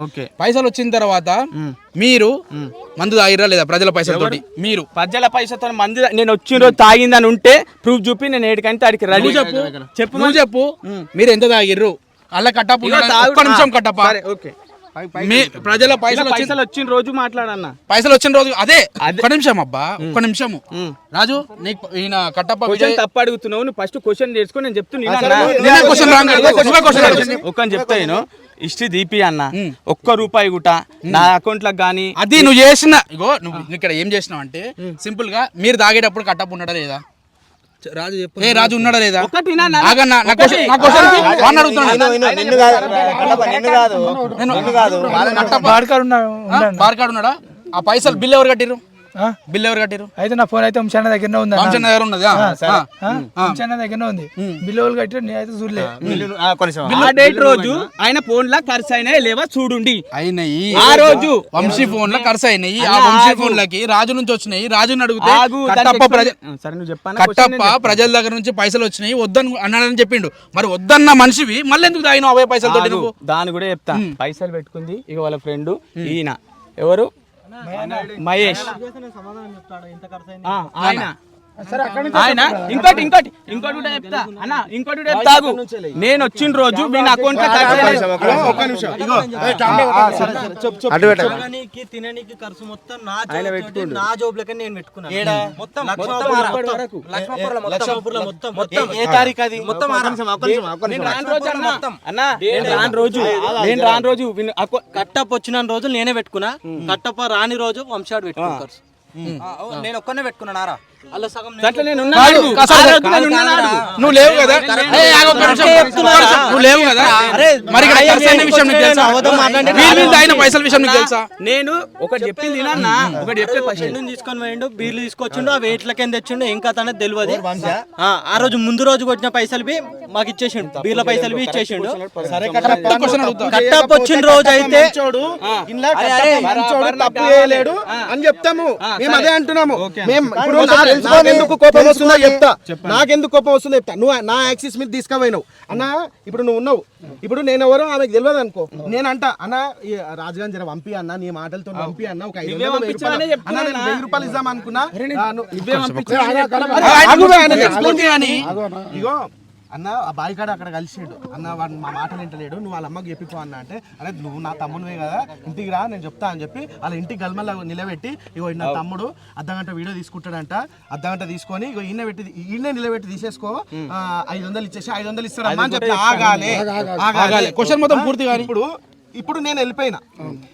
Okay. పైసలు వచ్చిన తర్వాత మీరు మందు తాగిరా లేదా ప్రజల పైసలతోటి? మీరు. ప్రజల పైసతో మంది నేను వచ్చిన రోజు తాగిందని ఉంటే ప్రూఫ్ చూపి నేను ఏడికంటే ఆడికి రెడీ. చెప్పు. చెప్పు చెప్పు. మీరు ఎంత తాగిర్రు? అలా ఒక్క నిమిషం సరే, ఓకే. మీ ప్రజల పైసలు పైసలు వచ్చిన రోజు మాట్లాడన్నా. పైసలు వచ్చిన రోజు అదే ఒక్క నిమిషం అబ్బా ఒక్క నిమిషము. రాజు నీకు ఈయన కట్టప్ప విజయ్ క్వశ్చన్ తప్పు అడుగుతున్నావు నువ్వు ఫస్ట్ క్వశ్చన్ నేర్చుకో నేను చెప్తున్నా నేనే క్వశ్చన్ రాంగ్ అడుగుతా. నువ్వే క్వశ్చన్ అడుగు. ఒక్క చెప్తా నేను హిస్టరీ దీపి అన్న. ఒక్క రూపాయి గుట. నా అకౌంట్లకు గానీ అది నువ్వు చేసిన ఇగో నువ్వు నువ్వు ఇక్కడ ఏం చేసినావు అంటే సింపుల్గా మీరు తాగేటప్పుడు కట్టప్ప ఉన్నాడా లేదా? రాజు చెప్పు ఏ రాజు ఉన్నాడా లేదా? ఒకటి నా- నా- ఆగన్నా నా క్వశ్చన్ నా క్వశ్చన్ వాడిని అడుగుతున్నాను నిన్ను కాదు కట్టప్ప, నిన్ను కాదు నిన్ను కాదు. కట్టప్ప బాడకాడు ఉన్నా బార్కాడు ఉన్నాడా. ఆ పైసలు బిల్ ఎవరు కట్టిరు? బిల్ ఎవరు కట్టిరు అయితే నా ఫోన్ అయితే వంశాన్న దగ్గరనే ఉంది. వంశన్న దగ్గర ఉన్నది? వంశాన్న దగ్గరనే ఉంది. బిల్లు వాళ్ళు కట్టి నేను అయితే చూడలే. నిన్ను- ఆ, డేట్ రోజు ఆయన ఫోన్ లా ఖర్చు అయినాయి లేవా చూడుండి. అయినాయి. ఆ రోజు వంశీ ఫోన్లో ఖర్చు అయినాయి. ఆ వంశీ ఫోన్ లకి రాజు నుంచి వచ్చినాయి. రాజుని అడిగితే కట్టప్ప సరే నువ్వు చెప్పాను? కట్టప్ప ప్రజల దగ్గర నుంచి పైసలు వచ్చినాయి. వద్దని అన్నాడని చెప్పిండు. మరి వద్దన్న మనిషివి మళ్ళీ ఎందుకు తాగినావు అవే నువ్వు? దాని కూడా చెప్తా. పైసలు పెట్టుకుంది ఇక వాళ్ళ ఫ్రెండ్ ఈయన. ఎవరు? మహేష్. ఆ, ఆయన. ఆయన ఇంకోటి ఇంకోటి ఇంకోటి కూడా చెప్తా. అన్న ఇంకోటి కూడా. నేను వచ్చిన రోజు మీ అకౌంట్ తిననీకి ఖర్చు మొత్తం నా నేను పెట్టుకున్నాను. మొత్తం లక్ష్మీపురంలో మొత్తం. మొత్తం. ఏ తారీఖు అది? మొత్తం నేను రాని రోజు అన్న అన్న నేను రాని రోజు నేను రాని రోజు విను- అకౌ- కట్టప్ప వచ్చిన రోజు నేనే పెట్టుకున్నా. కట్టప్ప రాని రోజు వంశాడు పెట్టుకున్నా నేను ఒక్కనే నేను- దాంట్లో నేను కాదు, కాదు. నువ్వు లేవు కదా. నువ్వు లేవు కదా? మరి విషయం నీకు తెలుసా? పైసల విషయం నీకు తెలుసా? నేను ఒకటి చెప్పింది అన్న ఒకటి చెప్తే ఫ్రెండ్ని తీసుకొని పోయిండు బీర్లు తీసుకొచ్చిండు ఆ వెయిట్లకి ఎంత తెచ్చిండు ఏం కథ అనేది తెలియదు ఆ, ఆ రోజు ముందు రోజు కొట్టిన పైసలు బి మాకు ఇచ్చేసిండు బీర్ల పైసలు ఇచ్చేసిండు. క్వశ్చన్ అడుగుతా కట్టప్ప వచ్చిన రోజు అయితే తప్పు చేయలేడు. అని చెప్తాము. మేము అదే అంటున్నాము. మేము ఇప్పుడు కోపం వస్తుందో చెప్తా. నాకెందుకు కోపం వస్తుందో చెప్తా. నువ్వు నా యాక్సిస్ మీద తీసుకుపోయినావు. అన్న ఇప్పుడు నువ్వు ఉన్నావు. ఇప్పుడు నేను ఎవరో ఆమెకు తెలియదు అనుకో. నేను అంట అన్న ఈ రాజుగాని జర పంపి అన్న నీ మాటలతో పంపి అన్న ఒక ఐదు వెయ్యి రూపాయలు. పంపించావనే అన్న నేను వెయ్యి రూపాయలు ఇద్దాం అనుకున్నా. ఇగో అన్న ఆ బాయ్ కాడ అక్కడ కలిసిండు. అన్న వాడు మా మాటలు వింటలేడు. నువ్వు వాళ్ళ అమ్మకి చెప్పిపో అన్న అంటే అరే నువ్వు నా తమ్మునివే కదా ఇంటికి రా నేను చెప్తా అని చెప్పి వాళ్ళ ఇంటికి గల్మల్లా నిలబెట్టి ఇగో నా తమ్ముడు అర్ధగంట వీడియో తీసుకుంటాడంట అర్ధగంట తీసుకొని ఇగో ఈయన పెట్టి ఈయన నిలబెట్టి తీసేసుకో ఐదు వందలు ఇచ్చేసి ఐదు వందలు ఇస్తాడమ్మా అని చెప్పి ఆగాలి. ఆగాలి. క్వశ్చన్ మొత్తం పూర్తి కానీ. ఇప్పుడు ఇప్పుడు నేను వెళ్ళిపోయినా.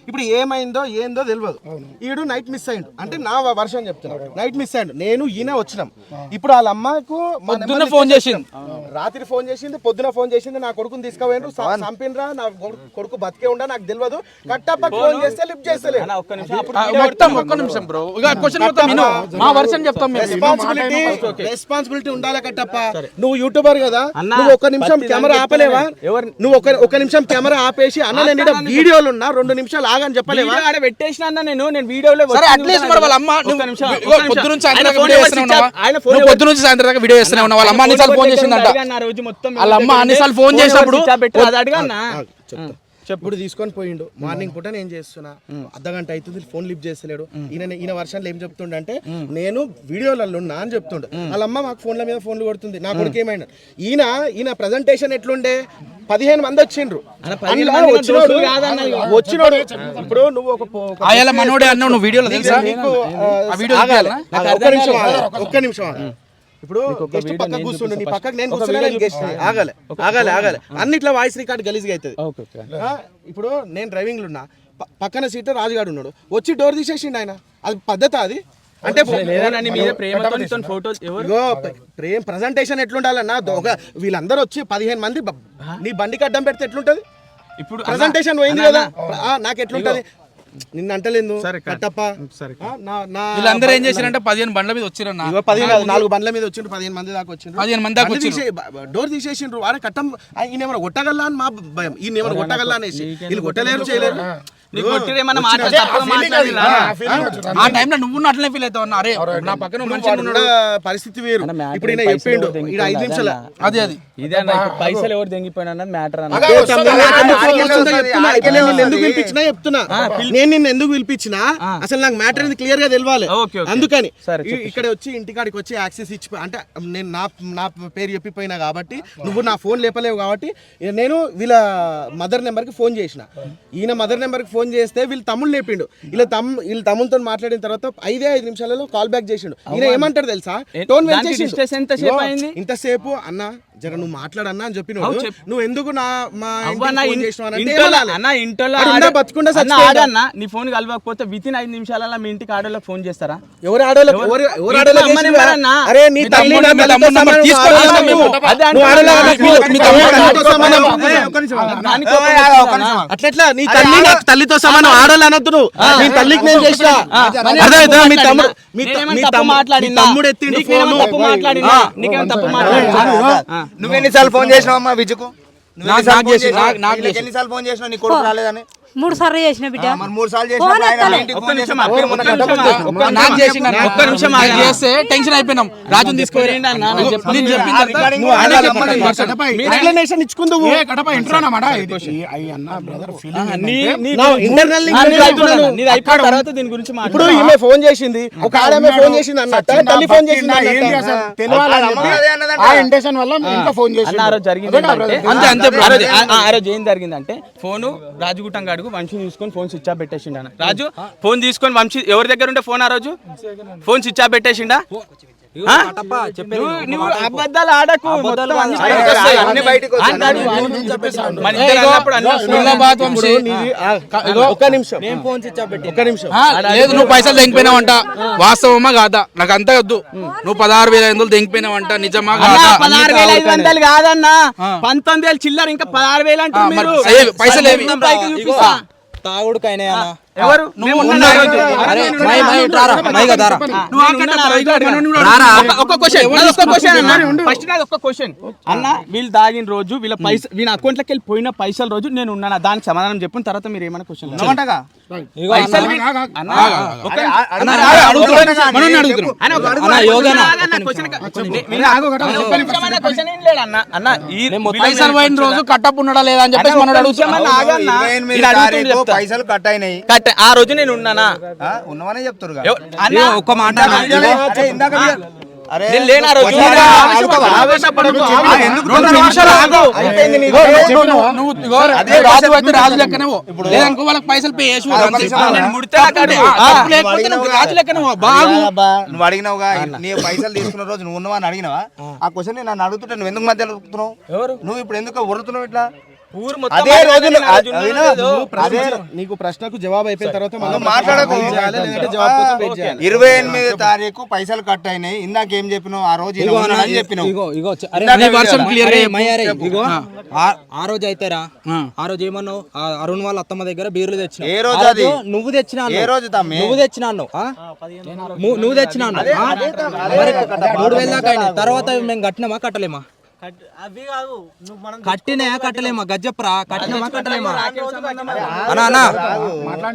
ఇప్పుడు ఏమైందో ఏందో తెలియదు ఈడు నైట్ మిస్ అయ్యిండు. అంటే నా వర్షం చెప్తున్నా. నైట్ మిస్ అయ్యిండు. నేను ఈయన వచ్చినాం. ఇప్పుడు వాళ్ళ అమ్మకు పొద్దున్న ఫోన్ చేసింది రాత్రి ఫోన్ చేసింది పొద్దున ఫోన్ చేసింది నా కొడుకుని తీసుకుపోయిండ్రు. స- చంపినరా నా కొడుకు- కొడుకు బతికే ఉండా నాకు తెలియదు కట్టప్ప ఫోన్ చేస్తే లిఫ్ట్ చేస్తలేదు అన్న ఒక్క నిమిషం. అప్పుడు ఆ, మొత్తం ఒక్క నిమిషం బ్రో ఇక క్వశ్చన్ మొత్తం విను. మా వర్షన్ చెప్తాం మేము. రెస్పాన్సిబిలిటీ రెస్పాన్సిబిలిటీ ఉండాలి కట్టప్ప? నువ్వు యూట్యూబర్ కదా. నువ్వు ఒక నిమిషం కెమెరా ఆపలేవా? ఎవరు- నువ్వు ఒక ఒక నిమిషం కెమెరా ఆపేసి అన్న నేను వీడియోలు ఉన్నా రెండు నిమిషాలు ఆగని చెప్పలేవా? వీడియో ఆడ పెట్టేసిన నేను? నేను వీడియోలో అట్లీస్ట్ కూడా మరి వాళ్ళ అమ్మ. పొద్దు నుంచి సాయంత్రం వీడియో ఆయన ఫోన్ పొద్దు నుంచి సాయంత్రం దాకా వీడియో చేస్తూనే ఉన్నావా వాళ్ళ అమ్మ అన్నిసార్లు ఫోన్ చేసిందంట. రోజు మొత్తం వాళ్ళ అమ్మ అన్నిసార్లు ఫోన్ చేసినప్పుడు అడిగా అన్న. ఇప్పుడు తీసుకొని పోయిండు. మార్నింగ్ పూట నేను చేస్తున్నా. అర్ధగంట అవుతుంది ఫోన్ లిఫ్ట్ చేస్తలేడు. ఈయన ఈయన వర్షన్లు ఏం చెప్తుండే అంటే నేను వీడియోలలో ఉన్నా అని చెప్తుండు. వాళ్ళ అమ్మ మాకు ఫోన్ల మీద ఫోన్లు కొడుతుంది. నా కొడుకు ఏమైనా? ఈయన ఈయన ప్రజెంటేషన్ ఎట్లుండే? పదిహేను మంది వచ్చిండ్రు. వచ్చినోడు ఇప్పుడు నువ్వు ఒక మనోడే అన్నావు నువ్వు వీడియోలో. ఒక్క నిమిషం. ఒక్క నిమిషం. ఇప్పుడు గెస్ట్ పక్కకు కూర్చుండు నీ పక్కకు నేను కూర్చున్నా నేను గెస్ట్ ఆగాలి ఆగాలి ఆగాలి. అన్నిట్లో వాయిస్ రికార్డ్ గలీజ్గా అవుతుంది. ఇప్పుడు నేను డ్రైవింగ్ ఉన్నా పక్కన సీట్ రాజుగాడు ఉన్నాడు. వచ్చి డోర్ తీసేసిండు ఆయన. అది పద్ధత అది? అంటే ప్రేమ్ ప్రజెంటేషన్ ఎట్లుండాలన్నా ఒక వీళ్ళందరూ వచ్చి పదిహేను మంది నీ బండికి అడ్డం పెడితే ఎట్లుంటది? ఇప్పుడు ప్రజెంటేషన్ పోయింది కదా. నాకు ఎట్లుంటది? నిన్న అంటలేదు కట్టప్ప వీళ్ళందరూ ఏం చేశారంటే పదిహేను బండ్ల మీద వచ్చిరన్న ఇగో పదిహేను నాలుగు బండ్ల మీద వచ్చిండ్రు పదిహేను మంది దాకా వచ్చిండ్రు పదిహేను మంది దాకా బ- డోర్ తీసేసిండ్రు. వాడే కట్టం ఈయన ఏమైనా కొట్టగల్లా అని మా భయం. ఈయన ఏమైనా కొట్టగల్లా అనేసి. వీళ్ళు కొట్టలేరు చేయలేరు. ఆ టైంలో నువ్వు అట్లనే ఫీల్ అవుతావు అరే నా పక్కన పరిస్థితి వేరు. ఇప్పుడు చెప్పిండు ఐదు నిమిషాలు. అదే అది. ఇదే పైసలు ఎవరు అన్నది మ్యాటర్ ఎందుకు ఫోన్ వస్తుందో చెప్తున్నా. ఇక్కడ నేను నిన్ను ఎందుకు పిలిపించినా చెప్తున్నా? నేను నిన్ను ఎందుకు పిలిపించినా అసలు నాకు మ్యాటర్ అనేది క్లియర్గా ఓకే. అందుకని ఇక్కడ వచ్చి ఇంటికాడికి వచ్చి యాక్సెస్ ఇచ్చి అంటే నేను నా నా పేరు చెప్పిపోయినా కాబట్టి నువ్వు నా ఫోన్ లేపలేవు కాబట్టి నేను వీళ్ళ మదర్ నెంబర్కి ఫోన్ చేసిన. ఈయన మదర్ నెంబర్కి ఫోన్ చేస్తే వీళ్ళు తమ్ముడు లేపిండు. వీళ్ళ తమ్ వీళ్ళ తమ్ముతో మాట్లాడిన తర్వాత ఐదే ఐదు నిమిషాలలో కాల్ బ్యాక్ చేసిండు. ఈయన ఏమంటాడు తెలుసా? టోన్? ఇంతసేపు అన్న జర నువ్వు మాట్లాడన్నా అని చెప్పిన చెప్పు. నువ్వు ఎందుకు నా మా అన్న, ఇంటోలో- బతుకుండా? ఆడన్న, నీ ఫోన్ కలవకపోతే విత్ ఇన్ ఐదు నిమిషాలలో మీ ఇంటికి ఆడోళ్ళకి ఫోన్ చేస్తారా ఎవరు ఆడోళ్ళకి ఎవరు? అరే నీ తల్లి తల్లితో సమానం ఆడోళ్ళ. అట్లెట్లా నీ తల్లి నాకు తల్లితో సమానం అనొద్దు నువ్వు నీ తల్లికి నేను చేసిన? మీ? తమ్ముడు మీ తమ్ముడు- నీకేమైనా ఫోను. తప్పు మాట్లాడినా? నీకేమైనా తప్పు మాట్లాడినా? నువ్వెన్నిసార్లు ఫోన్ చేసినావు అమ్మా విజుకు నువ్వు నాకు- ఎన్నిసార్లు ఫోన్ చేసి- చేసినావు? నాకు-. ఎన్నిసార్లు ఫోన్ చేసినావు నీ కొడుకు రాలేదని మూడు సార్లు చేసిన బిడ్డ. మూడు సార్లు. చేస్తే టెన్షన్ అయిపోయినాం. రాజుని ఇప్పుడు ఈమె ఫోన్ చేసింది. ఒక ఆడమే ఫోన్ చేసింది అన్నట్ట. తల్లి ఫోన్ చేసింది. ఆ. ఇంటెన్షన్ వల్ల ఇంకా ఫోన్ చేసి అన్న ఆ. రోజు జరిగింది అంతే, అంతే. ఆ రోజు- ఏం జరిగిందంటే ఫోన్ రాజుగుట్టం గాడుకు వంశీ తీసుకొని ఫోన్ స్విచ్ ఆఫ్ పెట్టేసిండు రాజు ఫోన్ తీసుకొని వంశీ ఎవరి దగ్గర ఉంటే ఫోన్ ఆ రోజు? ఫోన్ స్విచ్ ఆఫ్ పెట్టేసిండా? నువ్వు నువ్వు అబద్ధాలు ఆడకు ఒక్క నిమిషం. ఒక్క నిమిషం. లేదు నువ్వు పైసలు తెంగిపోయినావంట. వాస్తవమా కాదా? నాకు అంతా వద్దు. నువ్వు పదహారు వేల ఐదు వందలు తెంగిపోయినావంట. నిజమా కాదా? పదహారు వేల ఐదు వందలు కాదన్నా. పంతొమ్మిది వేలు చిల్లర ఇంకా పదహారు వేలు అంటే పైసలు. తాగుడుకైనా ఎవరు? అన్న. ఫస్ట్ నాది ఒక క్వశ్చన్ అన్న వీళ్ళు దాగిన రోజు వీళ్ళ పైసలు వీళ్ళ అకౌంట్లోకి వెళ్ళి పోయిన పైసల రోజు నేను ఉన్నాను. దానికి సమాధానం చెప్పిన తర్వాత మీరు ఏమైనా క్వశ్చన్? పైసలు లేదు అన్న. అన్న, ఈ- వీళ్ళ పైసలు మీద పోయిన రోజు కట్టప్ ఉన్నాడా లేదా అని చెప్పేసి. పైసలు కట్ అయినాయి కరెక్ట్. ఆ రోజు నేను ఉన్నానా? ఎవ- అన్న, ఒక్క మాట నేను రోజు. లెక్కనే. లేదనుకో వాళ్ళకి పైసలు పే చేసి. నేను నువ్వు రాజు లెక్కనే పో. బాగు. నువ్వు అడిగినావుగా? నీ పైసలు తీసుకున్న రోజు నువ్వు ఉన్నవా అని అడిగినావా? ఆ. క్వశ్చన్ నన్ను అడుగుతుంటే నువ్వు ఎందుకు మధ్యలో? నువ్వు ఇప్పుడు ఎందుకు వరుతున్నావు ఇట్లా? అదే రోజు అదే నీకు ప్రశ్నకు జవాబు అయిపోయిన తర్వాత మనం మాట్లాడకు. ఇరవై ఎనిమిది తారీఖు పైసలు కట్ అయినాయి. ఇందాక ఏం చెప్పినావు? ఆ రోజు ఉన్నాడని చెప్పినావు. ఆ- ఆ రోజు అయితేరా? ఆ. ఆ రోజు ఏమన్నావు? ఆ అరుణ్ వాళ్ళ అత్తమ్మ దగ్గర బీర్లు తెచ్చిన. ఏ రోజు అది? నువ్వు తెచ్చినా ఏ రోజు తమ్మి? నువ్వు తెచ్చినా నువ్వు తెచ్చినా మూడు వేల దాకా. తర్వాత మేము కట్టినామా? కట్టలేమా? అవి కాదు. నువ్వు మనం కట్టినా కట్టలేమా? గజ్జప్రా కట్టినామా కట్టలేమా? అన్నా అన్నా